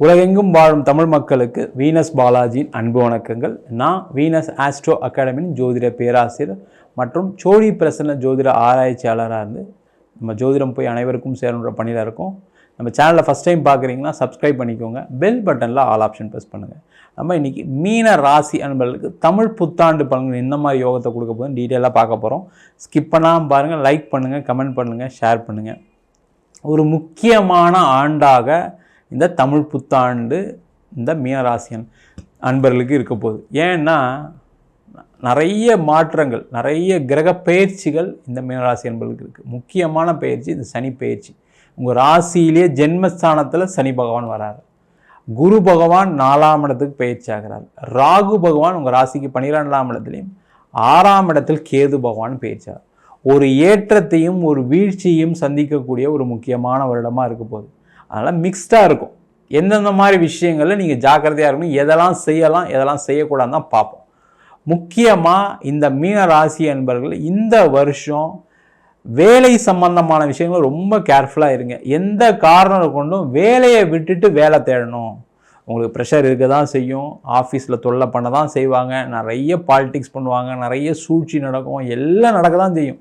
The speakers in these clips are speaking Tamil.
உலகெங்கும் வாழும் தமிழ் மக்களுக்கு வீனஸ் பாலாஜியின் அன்பு வணக்கங்கள். நான் வீனஸ் ஆஸ்ட்ரோ அகாடமியின் ஜோதிட பேராசிரியர் மற்றும் சோழி பிரசன்ன ஜோதிட ஆராய்ச்சியாளராக இருந்து நம்ம ஜோதிடம் போய் அனைவருக்கும் சேரணுன்ற பணியில் இருக்கோம். நம்ம சேனலில் ஃபஸ்ட் டைம் பார்க்குறீங்கன்னா சப்ஸ்கிரைப் பண்ணிக்கோங்க. பெல் பட்டனில் ஆல் ஆப்ஷன் ப்ரெஸ் பண்ணுங்கள் நம்ம இன்றைக்கி மீன ராசி அன்பர்களுக்கு தமிழ் புத்தாண்டு பலன்கள் இந்த மாதிரி யோகத்தை கொடுக்க போதும் டீட்டெயிலாக பார்க்க போகிறோம் ஸ்கிப் பண்ணாமல் பாருங்கள் லைக் பண்ணுங்கள் கமெண்ட் பண்ணுங்கள் ஷேர் பண்ணுங்கள் ஒரு முக்கியமான ஆண்டாக இந்த தமிழ் புத்தாண்டு இந்த மீனராசியன் அன்பர்களுக்கு இருக்க போகுது. ஏன்னா நிறைய மாற்றங்கள் நிறைய கிரக பயிற்சிகள் இந்த மீனராசி அன்பர்களுக்கு இருக்குது முக்கியமான பயிற்சி இந்த சனி பயிற்சி. உங்கள் ராசியிலேயே ஜென்மஸ்தானத்தில் சனி பகவான் வராரு. குரு பகவான் நாலாம் இடத்துக்கு பயிற்சி ஆகிறார். ராகு பகவான் உங்கள் ராசிக்கு பன்னிரெண்டாம் இடத்துலையும் ஆறாம் இடத்தில் கேது பகவான் பயிற்சியார் ஒரு ஏற்றத்தையும் ஒரு வீழ்ச்சியையும் சந்திக்கக்கூடிய ஒரு முக்கியமான வருடமாக இருக்க போகுது. அதனால் மிக்ஸ்டாக இருக்கும். எந்தெந்த மாதிரி விஷயங்களில் நீங்கள் ஜாக்கிரதையாக இருக்கணும் எதெல்லாம் செய்யலாம் எதெல்லாம் செய்யக்கூடாதுன்னு தான் பார்ப்போம். முக்கியமாக இந்த மீன ராசி என்பர்கள் இந்த வருஷம் வேலை சம்பந்தமான விஷயங்கள் ரொம்ப கேர்ஃபுல்லாக இருங்க. எந்த காரணம் கொண்டும் வேலையை விட்டுட்டு வேலை தேடணும். உங்களுக்கு ப்ரெஷர் இருக்க தான் செய்யும். ஆஃபீஸில் தொல்லை பண்ண தான் செய்வாங்க. நிறைய பாலிட்டிக்ஸ் பண்ணுவாங்க. நிறைய சூழ்ச்சி நடக்கும். எல்லாம் நடக்க தான் செய்யும்.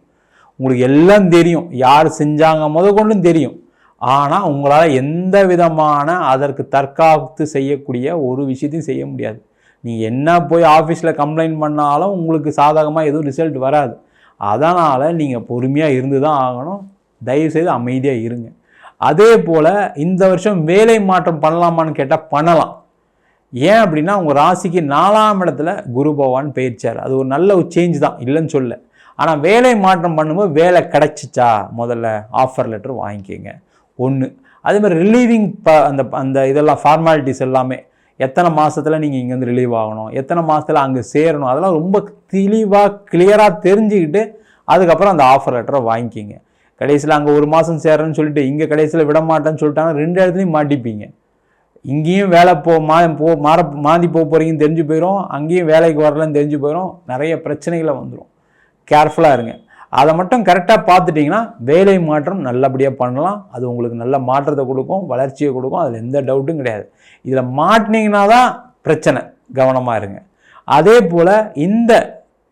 உங்களுக்கு எல்லாம் தெரியும். யார் செஞ்சாங்க முத கொண்டும் தெரியும். ஆனால் உங்களால் எந்த விதமான அதற்கு தற்காத்து செய்யக்கூடிய ஒரு விஷயத்தையும் செய்ய முடியாது. நீங்கள் என்ன போய் ஆஃபீஸில் கம்ப்ளைண்ட் பண்ணாலும் உங்களுக்கு சாதகமாக எதுவும் ரிசல்ட் வராது. அதனால் நீங்கள் பொறுமையாக இருந்து தான் ஆகணும். தயவுசெய்து அமைதியாக இருங்க. அதே போல் இந்த வருஷம் வேலை மாற்றம் பண்ணலாமான்னு கேட்டால் பண்ணலாம். ஏன் அப்படின்னா உங்கள் ராசிக்கு நாலாம் இடத்துல குரு பகவான் பயிற்சியார் அது ஒரு நல்ல ஒரு சேஞ்ச் தான். இல்லைன்னு சொல்ல ஆனால் வேலை மாற்றம் பண்ணும்போது வேலை கிடச்சிச்சா? முதல்ல ஆஃபர் லெட்டர் வாங்கிக்கோங்க. ஒன்று அதே மாதிரி ரிலீவிங் ப அந்த அந்த இதெல்லாம் ஃபார்மாலிட்டிஸ் எல்லாமே எத்தனை மாதத்தில் நீங்கள் இங்கேருந்து ரிலீவ் ஆகணும் எத்தனை மாதத்தில் அங்கே சேரணும் அதெல்லாம் ரொம்ப தெளிவாக கிளியராக தெரிஞ்சுக்கிட்டு அதுக்கப்புறம் அந்த ஆஃபர் லெட்டரை வாங்கிக்கிங்க. கடைசியில் அங்கே ஒரு மாதம் சேரணும்னு சொல்லிட்டு இங்கே கடைசியில் விட மாட்டேன்னு சொல்லிட்டாங்கன்னா ரெண்டு இடத்துலையும் மாட்டிப்பீங்க. இங்கேயும் வேலை போ மா போ மாற மாந்தி போக போகிறீங்கன்னு தெரிஞ்சு போயிடும் அங்கேயும் வேலைக்கு வரலன்னு தெரிஞ்சு போயிடும் நிறைய பிரச்சனைகளை வந்துடும் கேர்ஃபுல்லாக இருங்க. அதை மட்டும் கரெக்டாக பார்த்துட்டிங்கன்னா வேலை மாற்றம் நல்லபடியாக பண்ணலாம். அது உங்களுக்கு நல்ல மாற்றத்தை கொடுக்கும் வளர்ச்சியை கொடுக்கும். அதில் எந்த டவுட்டும் கிடையாது. இதில் மாட்டினீங்கன்னா தான் பிரச்சனை. கவனமாக இருங்க. அதே போல் இந்த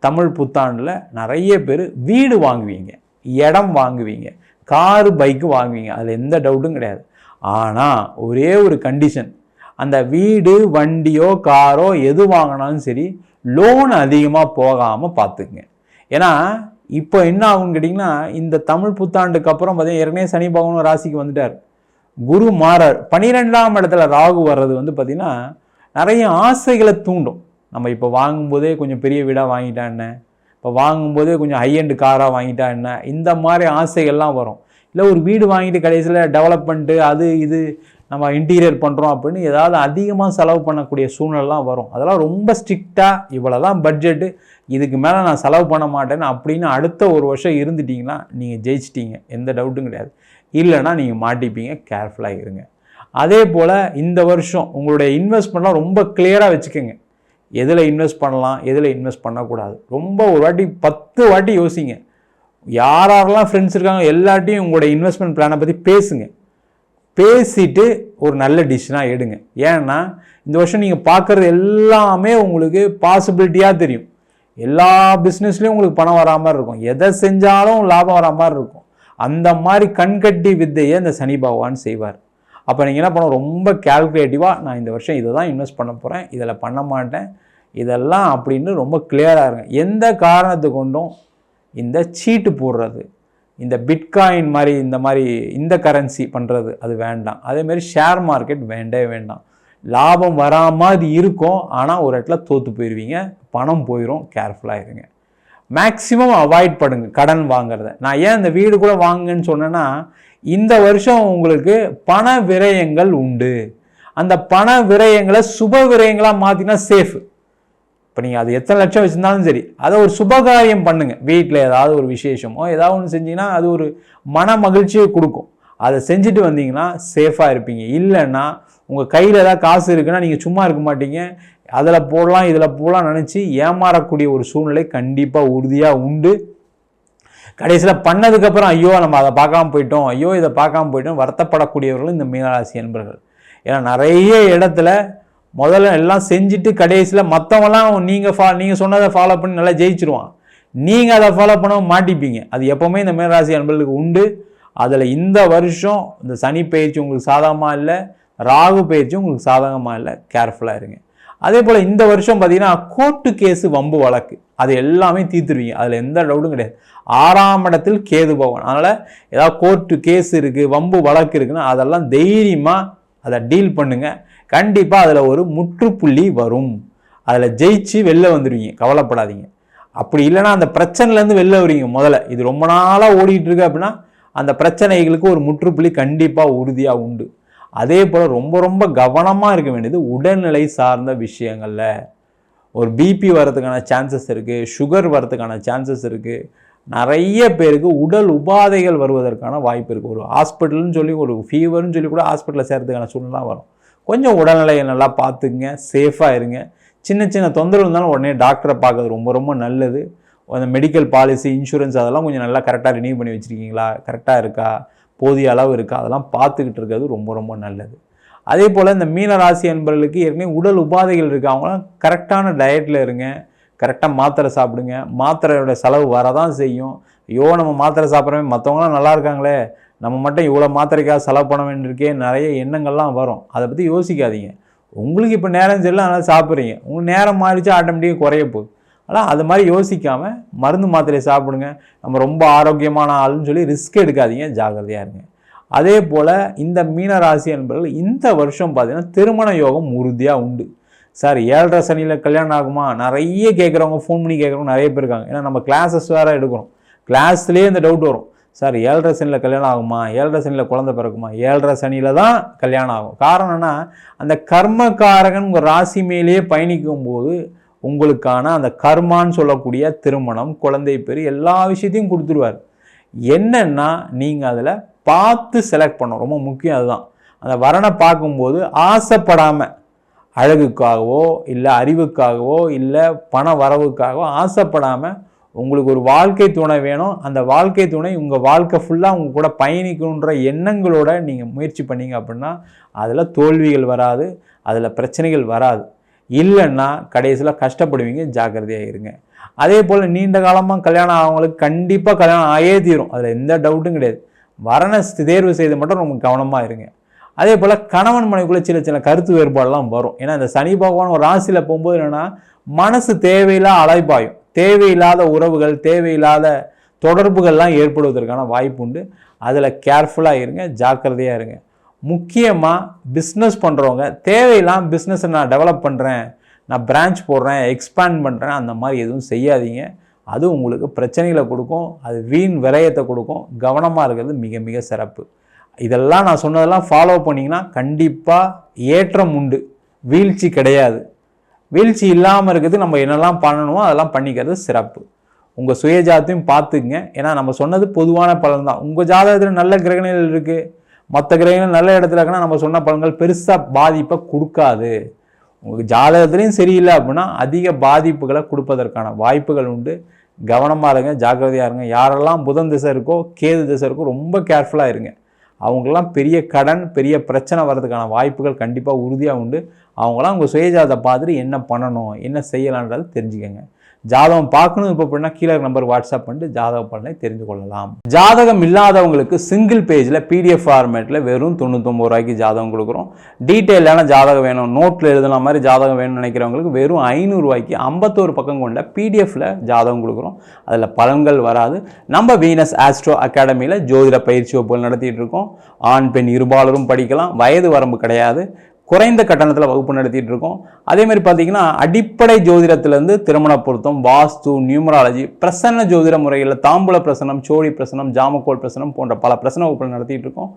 தமிழ் புத்தாண்டில் நிறைய பேர் வீடு வாங்குவீங்க. இடம் வாங்குவீங்க. காரு பைக்கு வாங்குவீங்க. அதில் எந்த டவுட்டும் கிடையாது. ஆனால் ஒரே ஒரு கண்டிஷன் அந்த வீடு வண்டியோ காரோ எது வாங்கினாலும் சரி லோன் அதிகமாக போகாமல் பார்த்துக்குங்க. ஏன்னா இப்போ என்ன ஆகும்னு கேட்டிங்கன்னா இந்த தமிழ் புத்தாண்டுக்கு அப்புறம் பார்த்தீங்கன்னா ஏற்கனவே சனி பகவான் ராசிக்கு வந்துட்டார். குரு மாறார். பன்னிரெண்டாம் இடத்துல ராகு வர்றது வந்து பார்த்திங்கன்னா நிறைய ஆசைகளை தூண்டும். நம்ம இப்போ வாங்கும்போதே கொஞ்சம் பெரிய வீடாக வாங்கிட்டா என்ன? இப்போ வாங்கும்போதே கொஞ்சம் ஹையண்டு காராக வாங்கிட்டா என்ன? இந்த மாதிரி ஆசைகள்லாம் வரும். இல்லை ஒரு வீடு வாங்கிட்டு கடைசியில் டெவலப் பண்ணிட்டு அது இது நம்ம இன்டீரியர் பண்ணுறோம் அப்படின்னு ஏதாவது அதிகமாக செலவு பண்ணக்கூடிய சூழ்நிலாம் வரும். அதெல்லாம் ரொம்ப ஸ்ட்ரிக்டாக இவ்வளோ தான் பட்ஜெட்டு இதுக்கு மேலே நான் செலவு பண்ண மாட்டேன்னு அப்படின்னு அடுத்த ஒரு வருஷம் இருந்துட்டிங்கன்னா நீங்கள் ஜெயிச்சிட்டீங்க. எந்த டவுட்டும் கிடையாது. இல்லைன்னா நீங்கள் மாட்டிப்பீங்க. கேர்ஃபுல்லாக இருங்க. அதே போல் இந்த வருஷம் உங்களுடைய இன்வெஸ்ட்மெண்ட்லாம் ரொம்ப கிளியராக வச்சுக்கோங்க. எதில் இன்வெஸ்ட் பண்ணலாம் எதில் இன்வெஸ்ட் பண்ணக்கூடாது. ரொம்ப ஒரு வாட்டி பத்து வாட்டி யோசிங்க. யாரெல்லாம் ஃப்ரெண்ட்ஸ் இருக்காங்க எல்லாட்டையும் உங்களுடைய இன்வெஸ்ட்மெண்ட் பிளானை பற்றி பேசுங்க. பேசிட்டு ஒரு நல்ல டிசிஷனாக எடுங்க. ஏன்னா இந்த வருஷம் நீங்கள் பார்க்குறது எல்லாமே உங்களுக்கு பாசிபிலிட்டியாக தெரியும். எல்லா பிஸ்னஸ்லேயும் உங்களுக்கு பணம் வரா மாதிரி இருக்கும். எதை செஞ்சாலும் லாபம் வரா மாதிரி இருக்கும். அந்த மாதிரி கண்கட்டி வித்தையை இந்த சனி பகவான் செய்வார். அப்போ நீங்கள் என்ன பண்ண ரொம்ப கேல்குலேட்டிவாக நான் இந்த வருஷம் இதை தான் இன்வெஸ்ட் பண்ண போகிறேன் இதில் பண்ண மாட்டேன். இதெல்லாம் அப்படின்னு ரொம்ப கிளியராக இருங்க. எந்த காரணத்து கொண்டும் இந்த சீட்டு போடுறது. இந்த பிட்காயின் மாதிரி இந்த மாதிரி இந்த கரன்சி பண்ணுறது அது வேண்டாம். அதேமாரி ஷேர் மார்க்கெட் வேண்டவே வேண்டாம். லாபம் வரா மாதிரி இருக்கும் ஆனால் ஒரு இடத்துல தோற்று போயிடுவீங்க பணம் போயிடும் கேர்ஃபுல்லாக இருங்க. மேக்ஸிமம் அவாய்ட் பண்ணுங்க கடன் வாங்குறத. நான் ஏன் இந்த வீடு கூட வாங்குங்கன்னு சொன்னேன்னா இந்த வருஷம் உங்களுக்கு பண விரயங்கள் உண்டு. அந்த பண விரயங்களை சுப விரயங்களாக மாற்றினா சேஃபு இப்போ நீங்கள் அது எத்தனை லட்சம் வச்சுருந்தாலும் சரி அதை ஒரு சுபகாரியம் பண்ணுங்கள் வீட்டில் ஏதாவது ஒரு விசேஷமோ ஏதாவது ஒன்று செஞ்சீங்கன்னா அது ஒரு மன மகிழ்ச்சியை கொடுக்கும். அதை செஞ்சுட்டு வந்தீங்கன்னா சேஃபாக இருப்பீங்க. இல்லைன்னா உங்கள் கையில் ஏதாவது காசு இருக்குன்னா நீங்கள் சும்மா இருக்க மாட்டீங்க. அதில் போடலாம் இதில் போடலாம் நினச்சி ஏமாறக்கூடிய ஒரு சூழ்நிலை கண்டிப்பாக உறுதியாக உண்டு. கடைசியில் பண்ணதுக்கப்புறம் ஐயோ நம்ம அதை பார்க்காம போயிட்டோம் ஐயோ இதை பார்க்காம போயிட்டோம் வருத்தப்படக்கூடியவர்கள் இந்த மீனராசி என்பர்கள் ஏன்னா நிறைய இடத்துல முதல்ல எல்லாம் செஞ்சுட்டு கடைசியில் மற்றவங்களாம் நீங்கள் ஃபா நீங்கள் சொன்னதை ஃபாலோ பண்ணி நல்லா ஜெயிச்சிருவான் நீங்கள் அதை ஃபாலோ பண்ண மாட்டிப்பீங்க. அது எப்போவுமே இந்த மேராசி அன்பர்களுக்கு உண்டு. அதில் இந்த வருஷம் இந்த சனி பயிற்சி உங்களுக்கு சாதகமாக இல்லை ராகு பயிற்சி உங்களுக்கு சாதகமாக இல்லை கேர்ஃபுல்லாக இருங்க. அதே போல் இந்த வருஷம் பார்த்தீங்கன்னா கோர்ட்டு கேஸு வம்பு வழக்கு. அது எல்லாமே தீர்த்துருவீங்க. அதில் எந்த டவுட்டும் கிடையாது. ஆறாம் இடத்தில் கேது பகவான். அதனால் ஏதாவது கோர்ட்டு கேஸ் இருக்குது வம்பு வழக்கு இருக்குன்னா அதெல்லாம் தைரியமாக அதை டீல் பண்ணுங்கள் கண்டிப்பாக அதில் ஒரு முற்றுப்புள்ளி வரும். அதில் ஜெயிச்சு வெளில வந்துடுவீங்க கவலைப்படாதீங்க. அப்படி இல்லைன்னா அந்த பிரச்சனைலேருந்து வெளில வருவீங்க முதல்ல. இது ரொம்ப நாளாக ஓடிக்கிட்டு இருக்கு அப்படின்னா அந்த பிரச்சனைகளுக்கு ஒரு முற்றுப்புள்ளி கண்டிப்பாக உறுதியாக உண்டு. அதே போல் ரொம்ப ரொம்ப கவனமாக இருக்க வேண்டியது உடல்நிலை சார்ந்த விஷயங்களில். ஒரு பிபி வரதுக்கான சான்சஸ் இருக்குது சுகர் வரதுக்கான சான்சஸ் இருக்குது நிறைய பேருக்கு உடல் உபாதைகள் வருவதற்கான வாய்ப்பு இருக்குது ஒரு ஹாஸ்பிட்டல்னு சொல்லி ஒரு ஃபீவர்னு சொல்லி கூட ஹாஸ்பிட்டலில் சேர்றதுக்கான சூழ்நிலை வரும். கொஞ்சம் உடல்நிலையை நல்லா பார்த்துக்குங்க சேஃபாக இருங்க. சின்ன சின்ன தொந்தரவு இருந்தாலும் உடனே டாக்டரை பார்க்கறது ரொம்ப ரொம்ப நல்லது. அந்த மெடிக்கல் பாலிசி இன்சூரன்ஸ் அதெல்லாம் கொஞ்சம் நல்லா கரெக்டாக ரினியூ பண்ணி வச்சுருக்கீங்களா? கரெக்டாக இருக்கா? போதிய அளவு இருக்கா? அதெல்லாம் பார்த்துக்கிட்டு இருக்கிறது ரொம்ப ரொம்ப நல்லது. அதே போல் இந்த மீனராசி என்பவர்களுக்கு அன்பர்களுக்கு ஏற்கனவே உடல் உபாதைகள் இருக்குது அவங்களாம் கரெக்டான டயட்டில் இருங்க. கரெக்டாக மாத்திரை சாப்பிடுங்க. மாத்திரையோட செலவு வரதான் செய்யும். ஐயோ நம்ம மாத்திரை சாப்பிட்றவே மற்றவங்களாம் நல்லா இருக்காங்களே. நம்ம மட்டும் இவ்வளோ மாத்திரைக்காக செலவு பண்ண வேண்டியிருக்கே. நிறைய எண்ணங்கள்லாம் வரும். அதை பற்றி யோசிக்காதீங்க. உங்களுக்கு இப்போ நேரம் சரியில்லை அதனால் சாப்பிட்றீங்க. உங்களுக்கு நேரம் மாறிச்சு ஆட்டோமேட்டிக்காக குறைய போகுது. ஆனால் அது மாதிரி யோசிக்காமல் மருந்து மாத்திரையை சாப்பிடுங்க. நம்ம ரொம்ப ஆரோக்கியமான ஆளுன்னு சொல்லி ரிஸ்க் எடுக்காதீங்க. ஜாகிரதையாக இருங்க. அதே போல் இந்த மீன ராசி என்பவர்கள் இந்த வருஷம் பார்த்தீங்கன்னா திருமண யோகம் உறுதியாக உண்டு. சார் ஏழரை சனியில் கல்யாணம் ஆகுமா? நிறைய கேட்குறவங்க ஃபோன் பண்ணி கேட்குறவங்க நிறைய பேர் இருக்காங்க. ஏன்னா நம்ம கிளாஸஸ் வேறு எடுக்கிறோம் கிளாஸ்லேயே இந்த டவுட் வரும். சார் ஏழரை சனியில் கல்யாணம் ஆகுமா? ஏழரை சனியில் குழந்தை பிறக்குமா? ஏழரை சனியில் தான் கல்யாணம் ஆகும். காரணம்னா அந்த கர்மக்காரகன் உங்கள் ராசி மேலேயே பயணிக்கும் போது உங்களுக்கான அந்த கர்மான்னு சொல்லக்கூடிய திருமணம் குழந்தை பேர் எல்லா விஷயத்தையும் கொடுத்துருவார். என்னென்னா நீங்கள் அதில் பார்த்து செலக்ட் பண்ணணும். ரொம்ப முக்கியம் அதுதான். அந்த வரனை பார்க்கும்போது ஆசைப்படாமல் அழகுக்காகவோ இல்லை அறிவுக்காகவோ இல்லை பண வரவுக்காகவோ ஆசைப்படாமல் உங்களுக்கு ஒரு வாழ்க்கை துணை வேணும். அந்த வாழ்க்கை துணை உங்கள் வாழ்க்கை ஃபுல்லாக உங்கள் கூட பயணிக்கணுன்ற எண்ணங்களோட நீங்கள் முயற்சி பண்ணீங்க அப்படின்னா அதில் தோல்விகள் வராது அதில் பிரச்சனைகள் வராது. இல்லைன்னா கடைசியில் கஷ்டப்படுவீங்க ஜாக்கிரதையாக இருங்க. அதே போல் நீண்ட காலமாக கல்யாணம் ஆகவங்களுக்கு கண்டிப்பாக கல்யாணம் ஆயே தீரும். அதில் எந்த டவுட்டும் கிடையாது. வரண தேர்வு செய்து மட்டும் ரொம்ப கவனமாக இருங்க. அதே போல் கணவன் மனைவிக்குள்ளே சில சில கருத்து வேறுபாடெல்லாம் வரும். ஏன்னா இந்த சனி பகவான் ஒரு ராசியில் போகும்போது என்னென்னா மனசு தேவையில்லாத அலைப்பாயும். தேவையில்லாத உறவுகள் தேவையில்லாத தொடர்புகள்லாம் ஏற்படுவதற்கான வாய்ப்பு உண்டு. அதில் கேர்ஃபுல்லாக இருங்க ஜாக்கிரதையாக இருங்க. முக்கியமாக பிஸ்னஸ் பண்ணுறவங்க தேவையில்லாம் பிஸ்னஸை நான் டெவலப் பண்ணுறேன் நான் பிரான்ச் போடுறேன் எக்ஸ்பேண்ட் பண்ணுறேன் அந்த மாதிரி எதுவும் செய்யாதீங்க. அது உங்களுக்கு பிரச்சனைகளை கொடுக்கும் அது வீண் விரயத்தை கொடுக்கும். கவனமாக இருக்கிறது மிக மிக சிறப்பு. இதெல்லாம் நான் சொன்னதெல்லாம் ஃபாலோ பண்ணிங்கன்னா கண்டிப்பாக ஏற்றம் உண்டு. வீழ்ச்சி கிடையாது. வீழ்ச்சி இல்லாமல் இருக்கிறது நம்ம என்னெல்லாம் பண்ணணுமோ அதெல்லாம் பண்ணிக்கிறது சிறப்பு. உங்கள் சுய ஜாதத்தையும் பார்த்துக்குங்க. ஏன்னா நம்ம சொன்னது பொதுவான பலன் தான். உங்கள் ஜாதகத்தில் நல்ல கிரகணிகள் இருக்குது மற்ற கிரகங்கள் நல்ல இடத்துல இருக்குன்னா நம்ம சொன்ன பலன்கள் பெருசாக பாதிப்பை கொடுக்காது. உங்களுக்கு ஜாதகத்துலேயும் சரியில்லை அப்படின்னா அதிக பாதிப்புகளை கொடுப்பதற்கான வாய்ப்புகள் உண்டு. கவனமாக இருங்க ஜாக்கிரதையாக இருங்க. யாரெல்லாம் புதன் திசை இருக்கோ கேது திசை இருக்கோ ரொம்ப கேர்ஃபுல்லாக இருங்க. அவங்களாம் பெரிய கடன் பெரிய பிரச்சனை வர்றதுக்கான வாய்ப்புகள் கண்டிப்பாக உறுதியாக உண்டு. அவங்களாம் உங்கள் சுயஜாதை பார்த்துட்டு என்ன பண்ணணும் என்ன செய்யலான்றது தெரிஞ்சுக்கோங்க. ஜாதகம் பார்க்கணும் இப்போ அப்படின்னா கீழே நம்பர் வாட்ஸ்அப் பண்ணிட்டு ஜாதக பலனை தெரிந்து கொள்ளலாம். ஜாதகம் இல்லாதவங்களுக்கு சிங்கிள் பேஜில் பிடிஎஃப் ஃபார்மேட்டில் வெறும் தொண்ணூத்தொம்பது ரூபாய்க்கு ஜாதகம் கொடுக்குறோம். டீட்டெயிலான ஜாதகம் வேணும். நோட்டில் எழுதுன மாதிரி ஜாதகம் வேணும்னு நினைக்கிறவங்களுக்கு வெறும் ஐநூறுரூவாய்க்கு ஐம்பத்தோரு பக்கம் கொண்ட பிடிஎஃப்பில் ஜாதகம் கொடுக்குறோம். அதில் பலன்கள் வராது. நம்ம வீனஸ் ஆஸ்ட்ரோ அகாடமியில் ஜோதிட பயிற்சி வகுப்புகள் நடத்திட்டு இருக்கோம். ஆண் பெண் இருபாலரும் படிக்கலாம். வயது வரம்பு கிடையாது. குறைந்த கட்டணத்தில் வகுப்பு நடத்திட்டு இருக்கோம். அதேமாதிரி பார்த்தீங்கன்னா அடிப்படை ஜோதிடத்திலேருந்து திருமண பொருத்தம் வாஸ்து நியூமராலஜி பிரசன்ன ஜோதிட முறையில் தாம்பூல பிரசனம் சோழி பிரசனம் ஜாமக்கோல் பிரசனம் போன்ற பல பிரசன வகுப்புகள் நடத்திட்டு இருக்கோம்.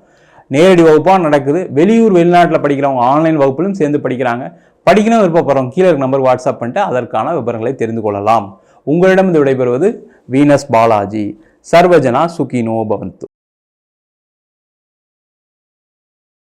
நேரடி வகுப்பாக நடக்குது. வெளியூர் வெளிநாட்டில் படிக்கிறவங்க ஆன்லைன் வகுப்பிலும் சேர்ந்து படிக்கிறாங்க. படிக்கணும் விருப்பப்படுறவங்க கீழே இருக்க நம்பர் வாட்ஸ்அப் பண்ணிட்டு அதற்கான விவரங்களை தெரிந்து கொள்ளலாம். உங்களிடம் விடைபெறுவது வீனஸ் பாலாஜி. சர்வஜனா சுகினோ பவந்து